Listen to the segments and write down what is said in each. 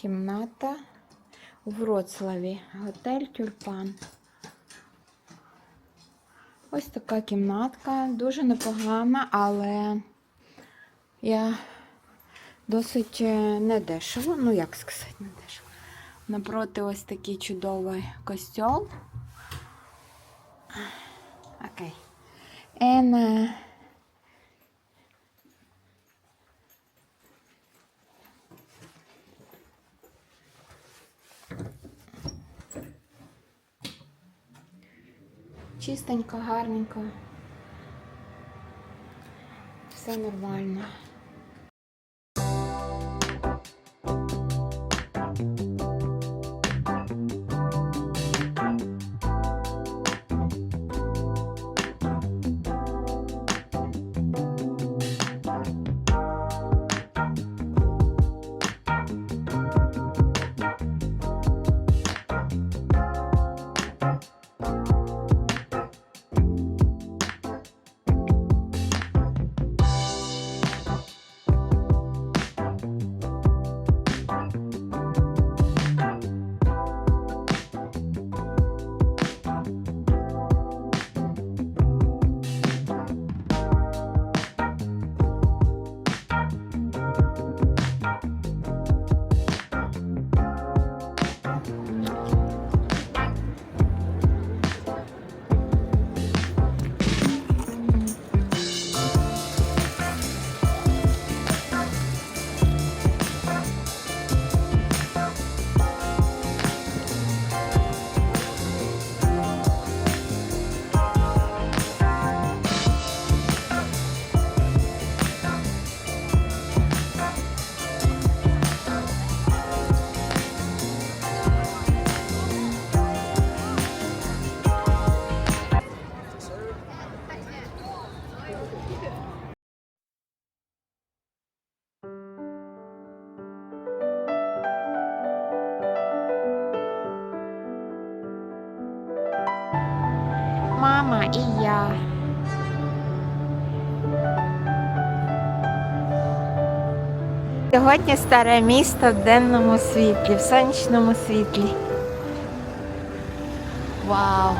кімната у Вроцлаві. Готель Тюльпан. Ось така кімнатка, дуже непогана, але я досить е, недешево, ну як сказати, недешево. Напроти ось такий чудовий костьол. Окей. And, е, Чистенько, гарненько. Все нормально. Я. Сьогодні старе місто в денному світлі, в сонячному світлі. Вау!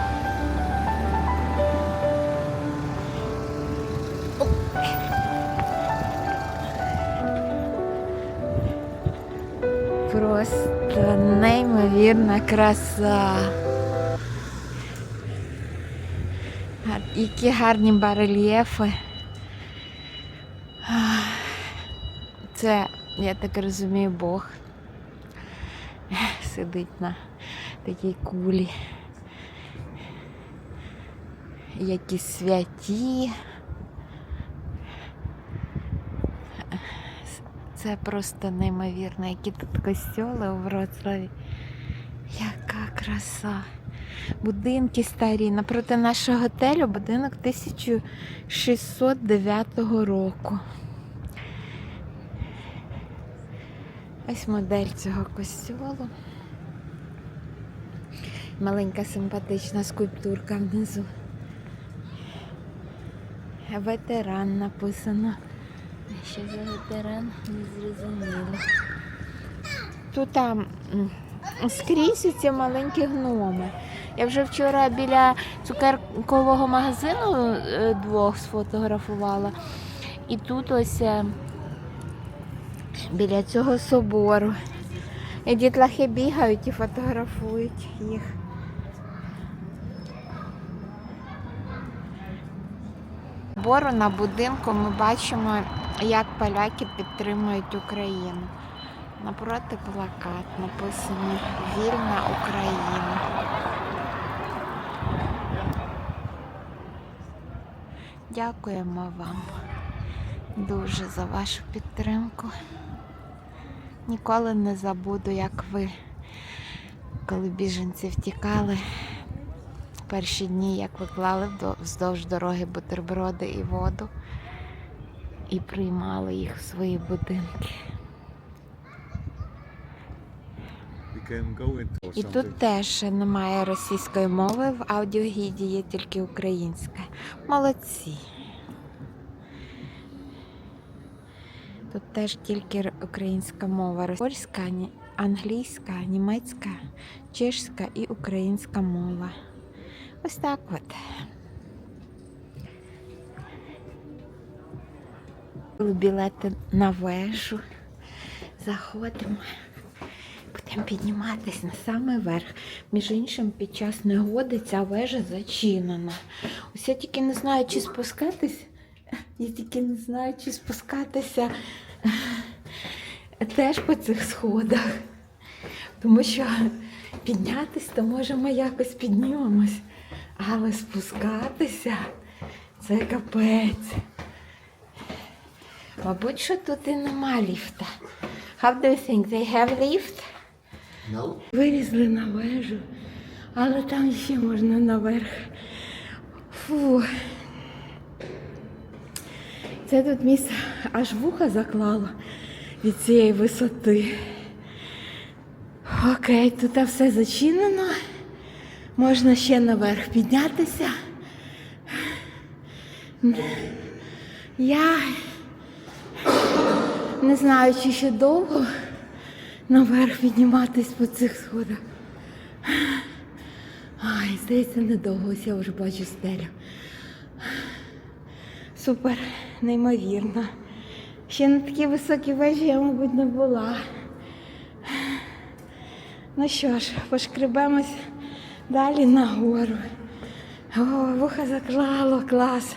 Просто неймовірна краса. Які гарні барельєфи. Це, я так розумію, Бог сидить на такій кулі. Які святі. Це просто неймовірно, які тут костьоли у Вроцлаві. Яка краса. Будинки старі. Напроти нашого готелю будинок 1609 року. Ось модель цього костюлу. Маленька симпатична скульптурка внизу. Ветеран написано. Що за ветеран? Не зрозуміло. Тут там скрізь ці маленькі гноми. Я вже вчора біля цукеркового магазину е, двох сфотографувала. І тут ось е, біля цього собору. І дітлахи бігають і фотографують їх. Бору на будинку ми бачимо, як поляки підтримують Україну. Напроти плакат написано Вільна Україна. Дякуємо вам дуже за вашу підтримку. Ніколи не забуду, як ви, коли біженці втікали, перші дні, як ви клали вздовж дороги бутерброди і воду і приймали їх в свої будинки. І тут теж немає російської мови, в аудіогіді є тільки українська. Молодці. Тут теж тільки українська мова. Польська, англійська, німецька, чешська і українська мова. Ось так от. Білети на вежу. Заходимо. Будемо підніматись на самий верх. Між іншим, під час негоди ця вежа зачинена. Ось я тільки не знаю, чи спускатись. Я тільки не знаю, чи спускатися теж по цих сходах. Тому що піднятись, то може ми якось піднімемось. Але спускатися це капець. Мабуть, що тут і нема ліфта. How do you think they have lift? No. Вилізли на вежу, але там ще можна наверх. Фу. Це тут місце аж вуха заклало від цієї висоти. Окей, тут все зачинено. Можна ще наверх піднятися. Я не знаю, чи ще довго наверх підніматись по цих сходах. Ай, здається, недовго, я вже бачу стелю. Супер, неймовірно. Ще на такій високій вежі я, мабуть, не була. Ну що ж, пошкребемось далі нагору. О, вуха заклало, клас.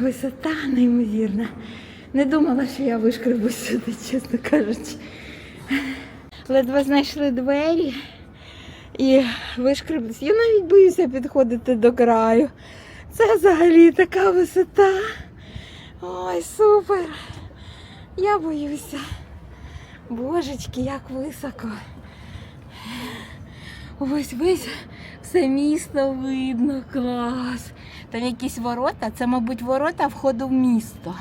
Висота неймовірна. Не думала, що я вишкребусь сюди, чесно кажучи. Ледве знайшли двері і вишкреблись. Я навіть боюся підходити до краю. Це взагалі така висота. Ой, супер. Я боюся. Божечки, як високо. Ось весь все місто видно, клас. Там якісь ворота, це, мабуть, ворота входу в місто.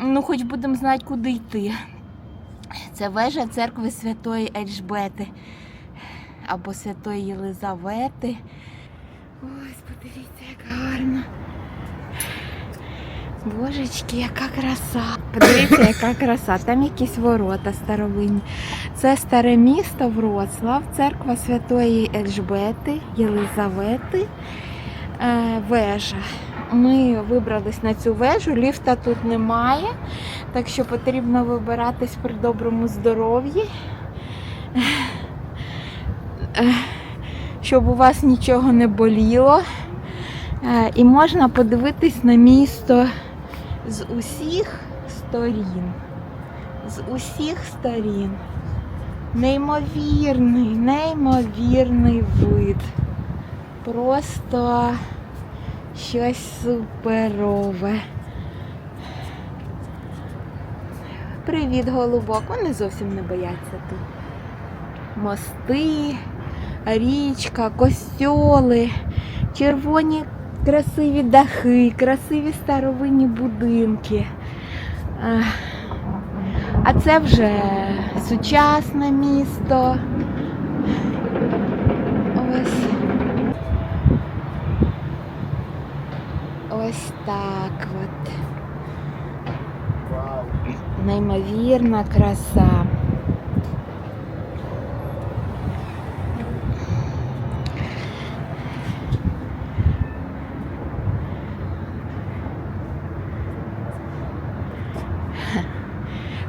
Ну, хоч будемо знати, куди йти. Це вежа церкви Святої Ельжбети або Святої Єлизавети. Ось, подивіться, як гарно. Божечки, яка краса. Подивіться, яка краса. Там якісь ворота старовинні. Це старе місто Вроцлав, церква Святої Ельжбети, Єлизавети, е, вежа. Ми вибрались на цю вежу, ліфта тут немає, так що потрібно вибиратись при доброму здоров'ї. Щоб у вас нічого не боліло. І можна подивитись на місто з усіх сторін. З усіх сторін. Неймовірний, неймовірний вид. Просто щось суперове. Привіт, голубок. Вони зовсім не бояться тут. Мости, річка, костьоли, червоні красиві дахи, красиві старовинні будинки. А це вже сучасне місто. Ось. Ось так от. Неймовірна краса.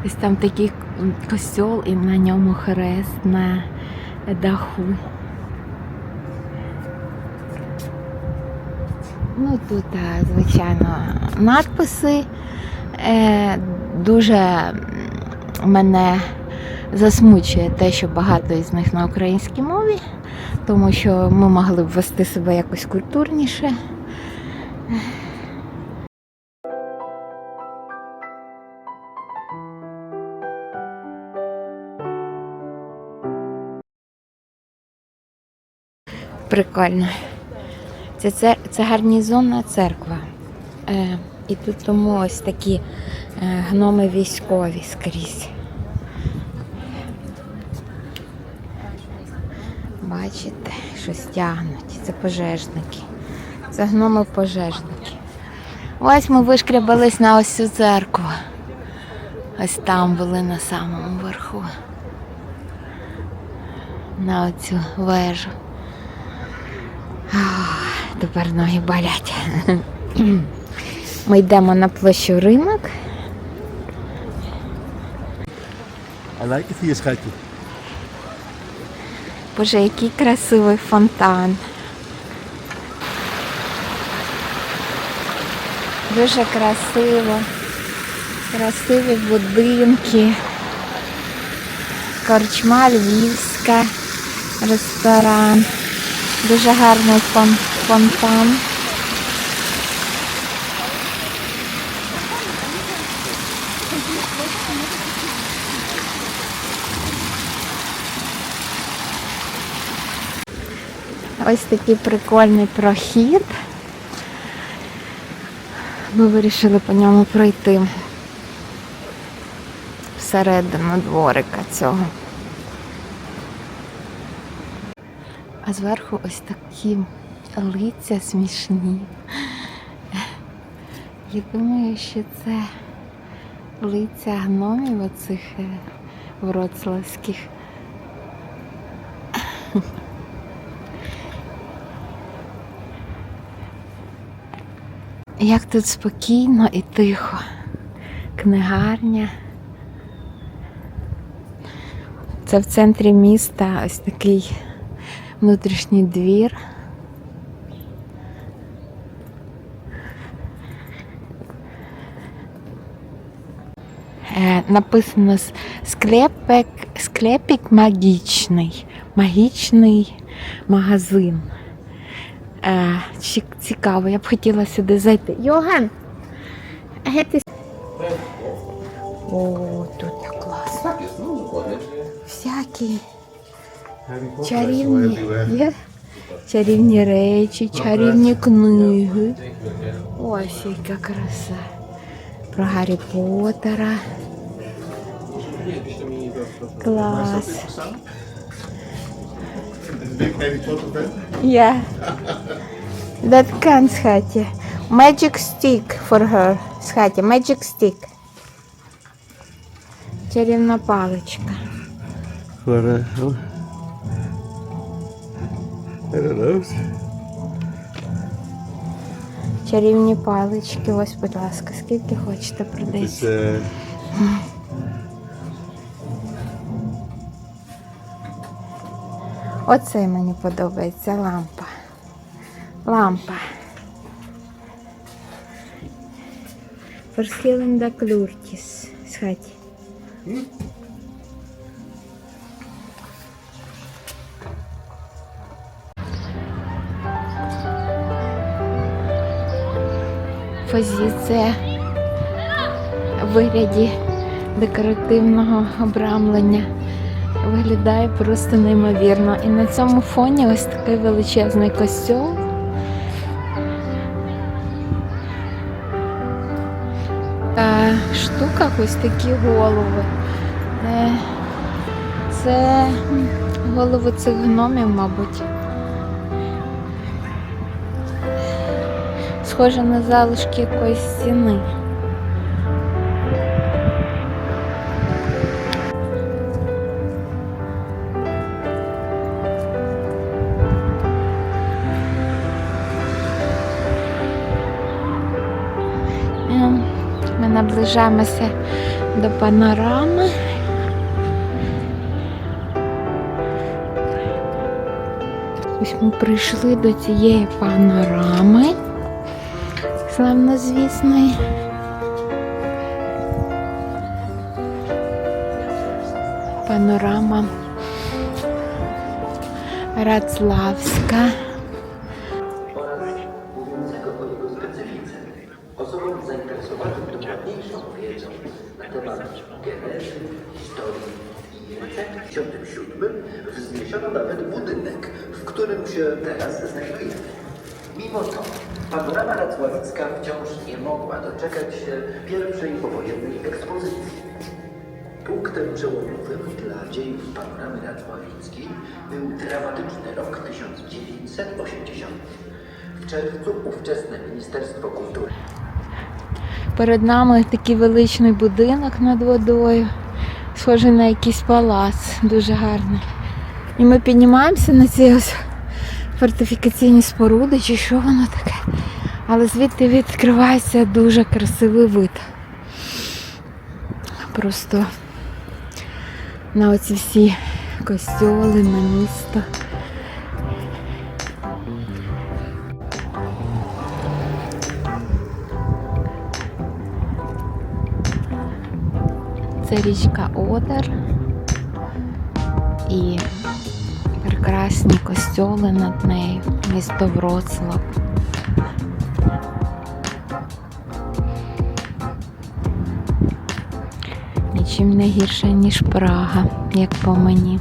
Ось там такий костьол і на ньому хрест на даху. Ну тут, звичайно, надписи. Е, дуже мене засмучує те, що багато із них на українській мові, тому що ми могли б вести себе якось культурніше. Прикольно. Це, це, це гарнізонна церква. Е, і тут тому ось такі е, гноми військові скрізь. Бачите, щось тягнуть. Це пожежники. Це гноми пожежники. Ось ми вишкрябались на ось цю церкву. Ось там були на самому верху. На оцю вежу. Тепер ноги болять. Ми йдемо на площу ринок. Like it. Боже, який красивий фонтан. Дуже красиво. Красиві будинки. Корчма Львівська, ресторан. Дуже гарний фон- фонтан. Ось такий прикольний прохід. Ми вирішили по ньому пройти всередину дворика цього. А зверху ось такі лиця смішні. Я думаю, що це лиця гномів оцих е, вроцлавських. Як тут спокійно і тихо. Книгарня. Це в центрі міста ось такий внутрішній двір. Е, написано склепик, склепик магічний. Магічний магазин. Е, цікаво, я б хотіла сюди зайти. Йоган! О, тут як класно. Всякі чарівні, є чарівні речі, чарівні книги. Ось яка краса. Про Гаррі Поттера. Клас. Yeah. That can, Схаті. Magic stick for her. Схаті, magic stick. Чарівна паличка. For, uh, oh. I don't know. Чарівні палички. Ось, будь ласка, скільки хочете It's, Оцей мені подобається лампа. Лампа. Verschillende kleurtjes, Схаті. Позиція в вигляді декоративного обрамлення виглядає просто неймовірно. І на цьому фоні ось такий величезний костюм. Та штука ось такі голови. Е, Це голови цих гномів, мабуть. Схоже на залишки якоїсь стіни. Наближаємося до панорами. Ось ми прийшли до цієї панорами. Славнозвісної. Панорама Рацлавська. Wciąż nie mogła doczekać się pierwszej powojennej ekspozycji. Punktem przełomowym dla dziejów panoramy racławickiej był dramatyczny rok 1980. W czerwcu ówczesne Ministerstwo Kultury Перед нами такий величний будинок над водою, схожий на якийсь палац, дуже гарний. І ми піднімаємося на ці ось фортифікаційні споруди, чи що воно таке. Але звідти відкривається дуже красивий вид. Просто на оці всі костьоли, на місто. Це річка Одер і прекрасні костьоли над нею, місто Вроцлав. Нічим не гірше, ніж Прага, як по мені.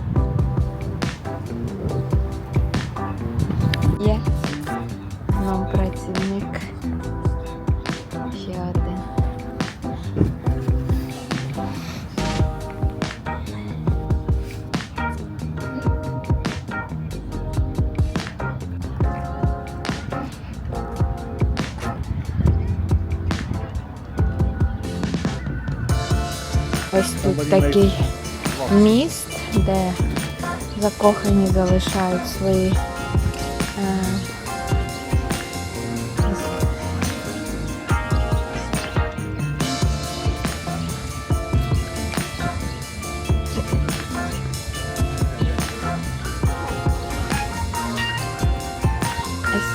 Закохані залишають свої. Е,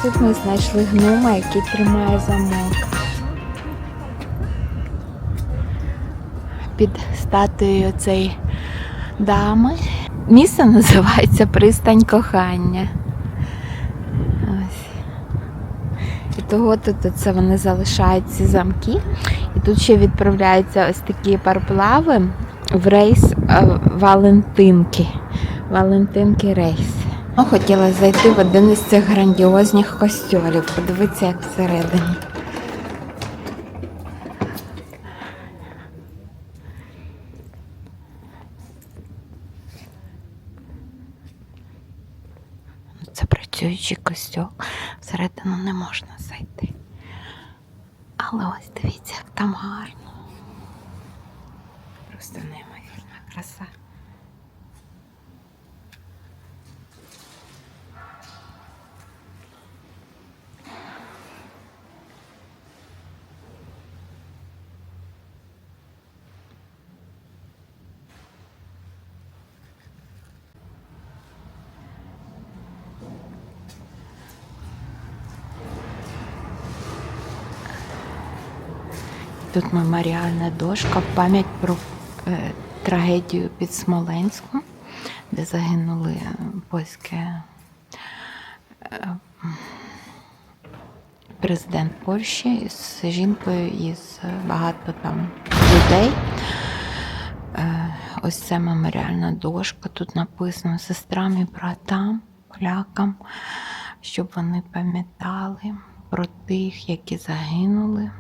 тут ми знайшли гнома, який тримає замок. Під статуєю цієї дами. Місце називається Пристань кохання. Ось. І того тут це вони залишають ці замки. І тут ще відправляються ось такі парплави в рейс е, Валентинки. Валентинки рейс. Ну, хотіла зайти в один із цих грандіозних костьолів. Подивитися, як всередині. Це працюючий костюм. Всередину не можна зайти. Але ось дивіться, як там гарно. Просто неймовірна краса. Тут меморіальна дошка пам'ять про е, трагедію під Смоленськом, де загинули польське е, президент Польщі з жінкою і з багато там людей. Е, ось це меморіальна дошка. Тут написано сестрам і братам, полякам, щоб вони пам'ятали про тих, які загинули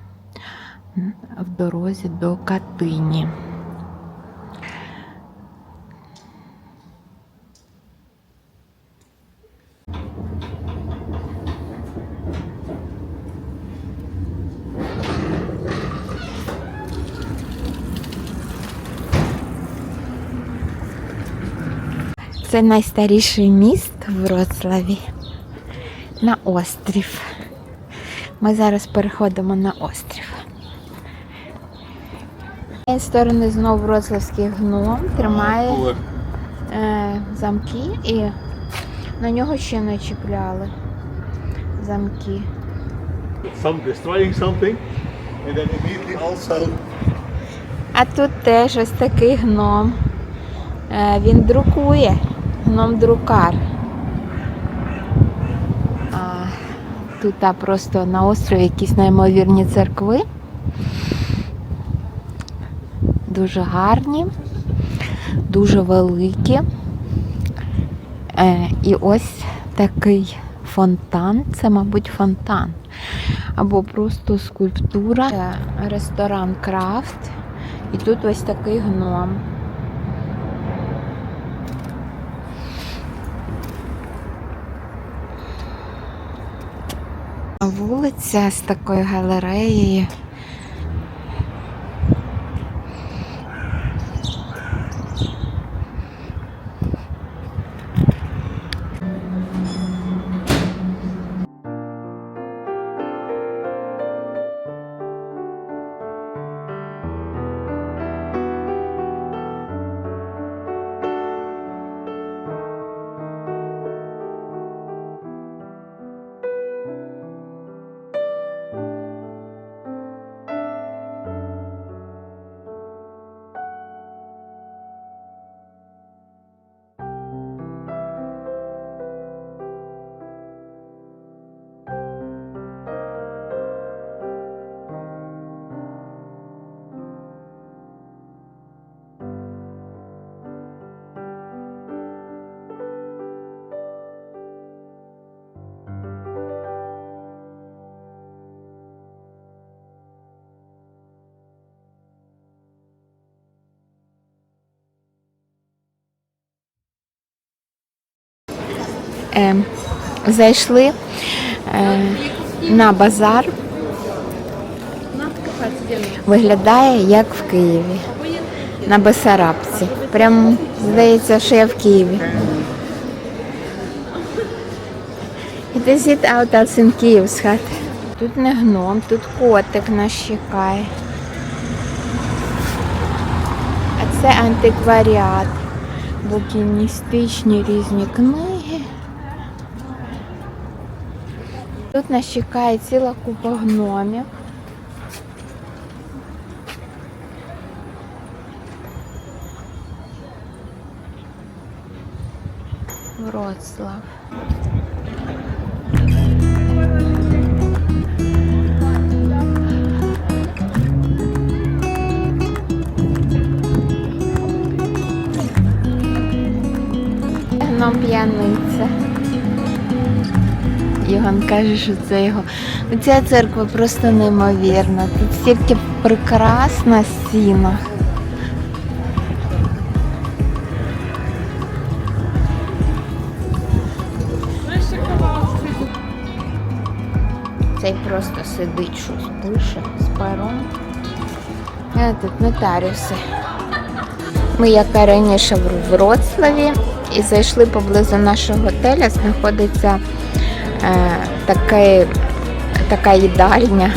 в дорозі до Катині. Це найстаріший міст в Вроцлаві на острів. Ми зараз переходимо на острів. Цієї сторони знову вроцлавський гном тримає е, замки і на нього ще не чіпляли замки. Some destroying something, and then immediately also А тут теж ось такий гном. Е, він друкує, гном-друкар. А, тут а, просто на острові якісь неймовірні церкви. Дуже гарні, дуже великі. Е, і ось такий фонтан. Це, мабуть, фонтан. Або просто скульптура. Це ресторан Крафт. І тут ось такий гном. Вулиця з такою галереєю зайшли е, на базар. Виглядає як в Києві. На Бесарабці. Прям здається, що я в Києві. It is it out as in Київ з. Тут не гном, тут котик нас чекає. А це антикваріат. Букіністичні різні книги. Тут нас чекає ціла купа гномів. Вроцлав. Гном п'яниця. Йоган каже, що це його. Ця церква просто неймовірна. Тут стільки прикрас на стінах. Цей просто сидить, щось пише з пером. А тут нотаріуси. Ми, як раніше, в Вроцлаві і зайшли поблизу нашого готеля, знаходиться таке, така їдальня.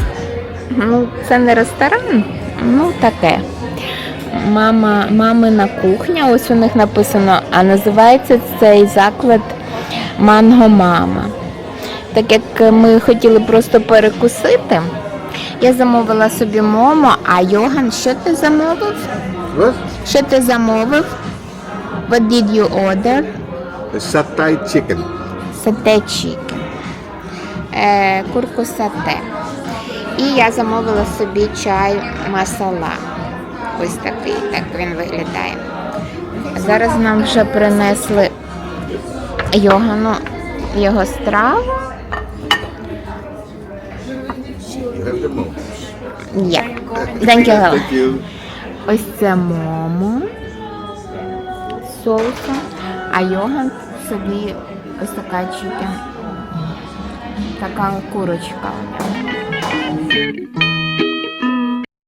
Ну, це не ресторан, ну таке. Мама, мамина кухня, ось у них написано, а називається цей заклад Манго Мама. Так як ми хотіли просто перекусити, я замовила собі момо, а Йоган, що ти замовив? What? Що ти замовив? What did you order? Satay chicken. Сате чікен. Е, курку сате. І я замовила собі чай масала. Ось такий, так він виглядає. Зараз нам вже принесли Йогану його страву. Thank you. Thank you. Ось це момо з соусом, а йоган собі ось така чікен. Така курочка.